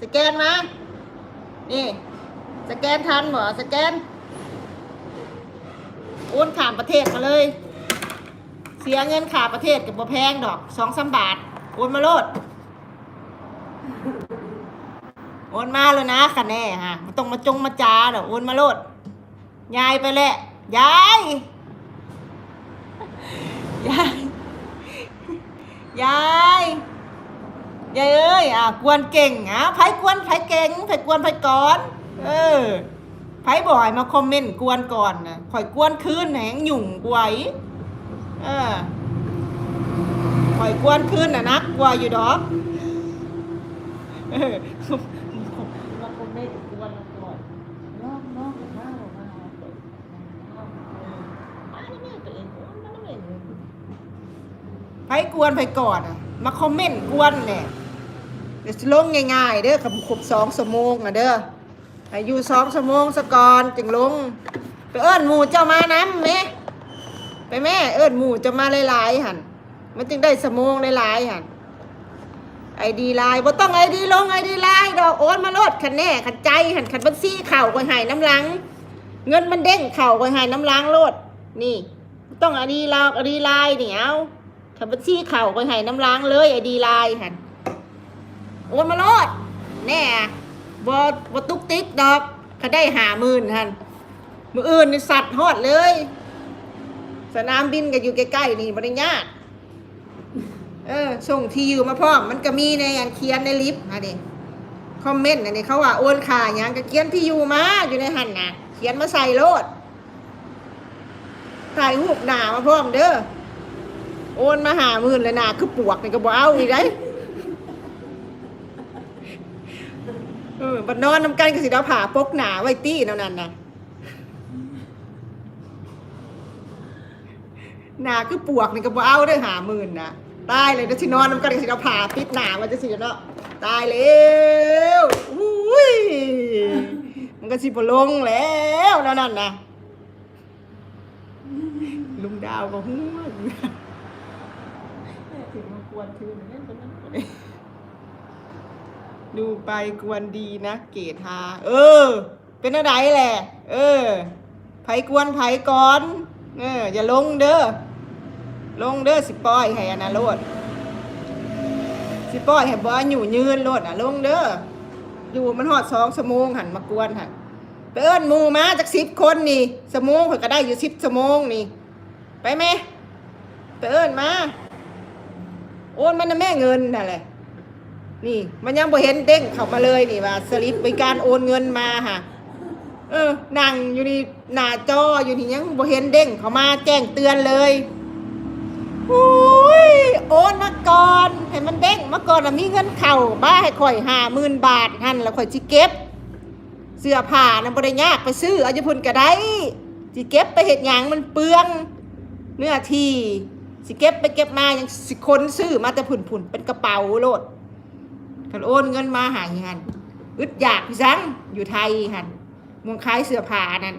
สแกนมานี่ สแกนทันบ่สแกนโอนข้ามประเทศมาเลย เสียเงินขาประเทศกับบ่แพงดอกสองสามบาท โอนมาโลด โอนมาเลยนะคะแน่ฮะมันต้องมาจงมาจาดอกโอนมาโลด ยายไปแหละยายยายยาย ยายเอ้ยอะกวนเก่งอะไผกวนไผเก่งไผกวนไผก่อน เออไผบ่อยมาคอมเมนต์กวนก่อนนะข่อยกวนคืนแหงหยุ่งกวยเออข่อยกวนคืนน่ะนักกว่าอยู่ดอกเออมาคอมเมนต์กวนก่อนน้องน้องมามามามานี่แม่ตัวเองมานี่แม่ไผกวนไผก่อนอะ มาคอมเมนต์กวนเนี่ยเดี๋ยวลงง่ายๆเด้อคำครบสองชั่วโมงอะเด้ออายุสองชั่วโมงสกอนจึงลง ไปเอิ้นหมูเจ้ามาน้ำแม่ไปแม่เอิ้นหมูเจ้ามาหลายๆหันมันจึงได้สมงหลายๆหันไอดีไลน์บ่ต้องไอดีลงไอดีไลน์ดอกโอนมาโลดคันแน่คันใจหันคันบัญชีเข่าก็ใหายน้ำลัง เงินมันเด้งเข่าก็ใหายน้ำลังโลดนี่ต้องไอดีลาวไอดีไลน์นี่เอาถ้าบัญชีเข่าไปให้น้ำล้างเลยไอดีไลน์หัน โอนมาโลดแน่บอบตุกติ๊กดอกเขาได้หาหมื่นหันมืออื่นนี่สัตว์ฮอดเลย สนามบินก็อยู่ใกล้ๆนี่บริญญาตเออส่งที่อยู่มาพร้อมมันก็มีในอันเขียนในลิฟต์นะดิคอมเมนต์อันนี้เขาว่าโอนค่ายังก็เขียนที่อยู่มาอยู่ในหันนะเขียนมาใส่โลดถ่ายรูปหนามาพร้อมเด้อโอนมาหาหมื่นเลยนะคือปวกนี่ก็บ่เอาอีกได้ เออบัดนอนน้ำกันก็สิเราผ่าปกหนาไว้ตี้เท่านั้นนะหนาคือปวกนี่ก็บ่เอาด้อหาหมื่นนะตายเลยเดี๋ยวสินอนน้ำกันก็สิเราผ่าปิดหนามันจะสิเนาะตายแล้วอุ้ยมันก็สิบ่ลงแล้วนั่นน่ะนะลุงดาวก็หัวถึงมากวนคืนเล่นคนนั้น ดูไปกวนดีนะเกตาเออ เป็นอะไรแหละ เออ ไผกวนไผก่อน เออ อย่าลงเด้อ ลงเด้อสิป้อยให้อนนะโลด สิป้อยให้บ่อยู่ยืนโลดอะ ลงเด้อ อยู่มันหอดสองชั่วโมงหันมากวนหันไปเอิ้นมูมาจากสิบคนนี่ชั่วโมงข่อยก็ได้อยู่สิบชั่วโมงนี่ ไปไหมไปเอิ้นมา โอนมันนะแม่เงินนั่นแหละ นี่ มันยังบ่เห็นเด้งเข้ามาเลยนี่ว่าสลิปเป็นการโอนเงินมาค่ะเออนั่งอยู่นี่หน้าจออยู่นี่ยังบ่เห็นเด้งเข้ามาแจ้งเตือนเลยโอ้ยโอนมาก่อนให้มันเด้งมาก่อนมีเงินเข้าบ้าให้ข่อยห้าหมื่นบาทหั่นแล้วข่อยสิเก็บ เสื้อผ้านั้นบ่ได้ยากไปซื้อเอาอยู่พุ่นก็ได้สิเก็บไปเฮ็ดหยังมันเปลืองเนื้อที่สิเก็บไปเก็บมายังสิคนซื้อมาแต่ผุนผุนๆเป็นกระเป๋าโลด คันโอนเงินมาหายหันอึดอยากซังอยู่ไทยหันมองขายเสื้อผ้านั่น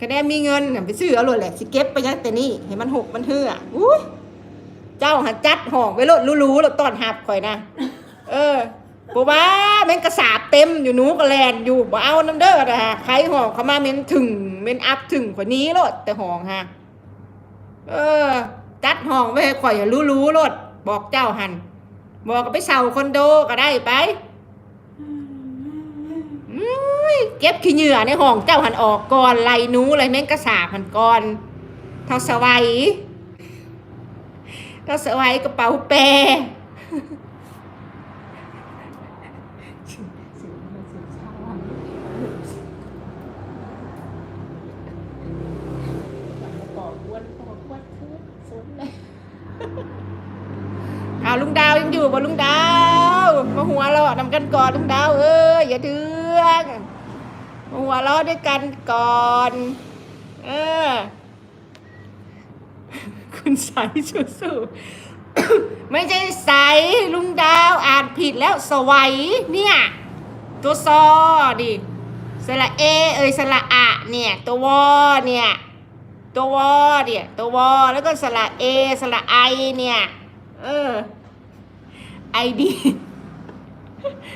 คะแนนมีเงินน่ะไปซื้อเอาโลดแหละสิเก็บไปยังแต่นี่ให้มันหกมันเหื่ออุ้ยเจ้าหันจัดห้องไว้โลดรู้ๆแล้วตอนหับข่อยนะเออบอกว่าแม่งกระสาบเต็มอยู่หนูก็แลนอยู่บ่เอาน้ำเด้อนะฮะใครห้องเขามาเม้นถึงเม้นอัพถึงกว่านี้โลดแต่ห้องฮะเออ จัดห้องไม่ให้ข่อยรู้รู้ๆรถบอกเจ้าหัน บอกก็ไปเช่าคอนโดก็ได้ไปเก็บขี้เหงื่อในห้องเจ้าหันออกก่อนไลนูไล่แม่งกระสาบหันก่อนเท่าสวัยเท่าสวัยกระเป๋าแปรเอาลุงดาวยังอยู่บ่ลุงดาว มาหัวเราะนำกันก่อนลุงดาวเอ้ยอย่าเถืองมาหัวเราะด้วยกันก่อน เออ คุณใสสู้ๆไม่ใช่ใสลุงดาวอ่านผิดแล้วสวัยเนี่ย ตัวซอดิสระเอ เอยสระอะเนี่ย ตัววอเนี่ยตัววอเนี่ย ตัววอแล้วก็สระเอ สระไอเนี่ย เออ ไอดี